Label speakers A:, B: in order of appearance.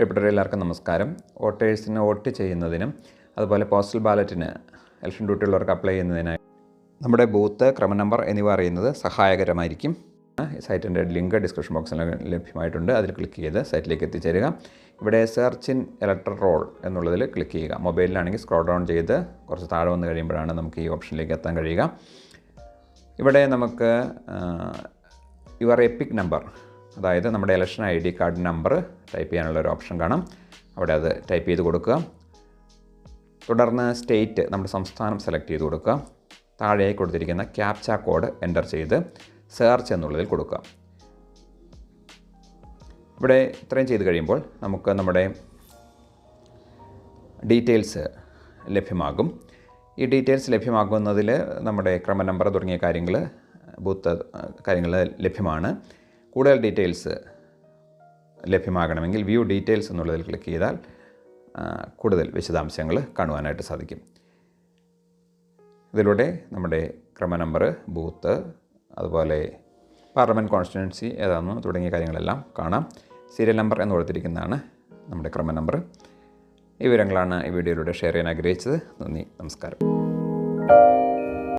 A: പ്രിയപ്പെട്ടവരെ എല്ലാവർക്കും നമസ്കാരം. വോട്ടേഴ്സിന് വോട്ട് ചെയ്യുന്നതിനും അതുപോലെ പോസ്റ്റൽ ബാലറ്റിന് ഇലക്ഷൻ ഡ്യൂട്ടി ഉള്ളവർക്ക് അപ്ലൈ ചെയ്യുന്നതിനായി നമ്മുടെ ബൂത്ത് ക്രമ നമ്പർ എന്നിവ അറിയുന്നത് സഹായകരമായിരിക്കും. സൈറ്റിന്റെ ലിങ്ക് ഡിസ്ക്രിപ്ഷൻ ബോക്സിൽ ലഭ്യമായിട്ടുണ്ട്. അതിൽ ക്ലിക്ക് ചെയ്ത് സൈറ്റിലേക്ക് എത്തിച്ചേരുക. ഇവിടെ സെർച്ച് ഇൻ ഇലക്ട്രൽ റോൾ എന്നുള്ളതിൽ ക്ലിക്ക് ചെയ്യുക. മൊബൈലിലാണെങ്കിൽ സ്ക്രോൾ ഡൗൺ ചെയ്ത് കുറച്ച് താഴെ വന്ന് കഴിയുമ്പോഴാണ് നമുക്ക് ഈ ഓപ്ഷനിലേക്ക് എത്താൻ കഴിയുക. ഇവിടെ നമുക്ക് യുവർ എപ്പിക് നമ്പർ അതായത് നമ്മുടെ election I D card number type ചെയ്യാനുള്ള ഒരു ഓപ്ഷൻ കാണാം. അവിടെ അത് ടൈപ്പ് ചെയ്ത് കൊടുക്കുക. തുടർന്ന് സ്റ്റേറ്റ് നമ്മുടെ സംസ്ഥാനം സെലക്ട് ചെയ്ത് കൊടുക്കുക. താഴെയായി കൊടുത്തിരിക്കുന്ന ക്യാപ്ച കോഡ് എന്റർ ചെയ്ത് സെർച്ച് എന്നുള്ളതിൽ കൊടുക്കുക. ഇവിടെ ഇത്രയും ചെയ്ത് കഴിയുമ്പോൾ നമുക്ക് നമ്മുടെ ഡീറ്റെയിൽസ് ലഭ്യമാകും. ഈ ഡീറ്റെയിൽസ് ലഭ്യമാകുന്നതിൽ നമ്മുടെ ക്രമ നമ്പർ തുടങ്ങിയ കാര്യങ്ങൾ ബൂത്ത് കാര്യങ്ങൾ ലഭ്യമാണ്. കൂടുതൽ ഡീറ്റെയിൽസ് ലഭ്യമാകണമെങ്കിൽ വ്യൂ ഡീറ്റെയിൽസ് എന്നുള്ളതിൽ ക്ലിക്ക് ചെയ്താൽ കൂടുതൽ വിശദാംശങ്ങൾ കാണുവാനായിട്ട് സാധിക്കും. ഇതിലൂടെ നമ്മുടെ ക്രമ നമ്പർ ബൂത്ത് അതുപോലെ പാർലമെന്റ് കോൺസ്റ്റിറ്റ്യുവൻസി ഏതാണെന്ന് തുടങ്ങിയ കാര്യങ്ങളെല്ലാം കാണാം. സീരിയൽ നമ്പർ എന്ന് കൊടുത്തിരിക്കുന്നതാണ് നമ്മുടെ ക്രമ നമ്പർ. ഈ വിവരങ്ങളാണ് ഈ വീഡിയോയിലൂടെ ഷെയർ ചെയ്യാൻ ആഗ്രഹിച്ചത്. നന്ദി നമസ്കാരം.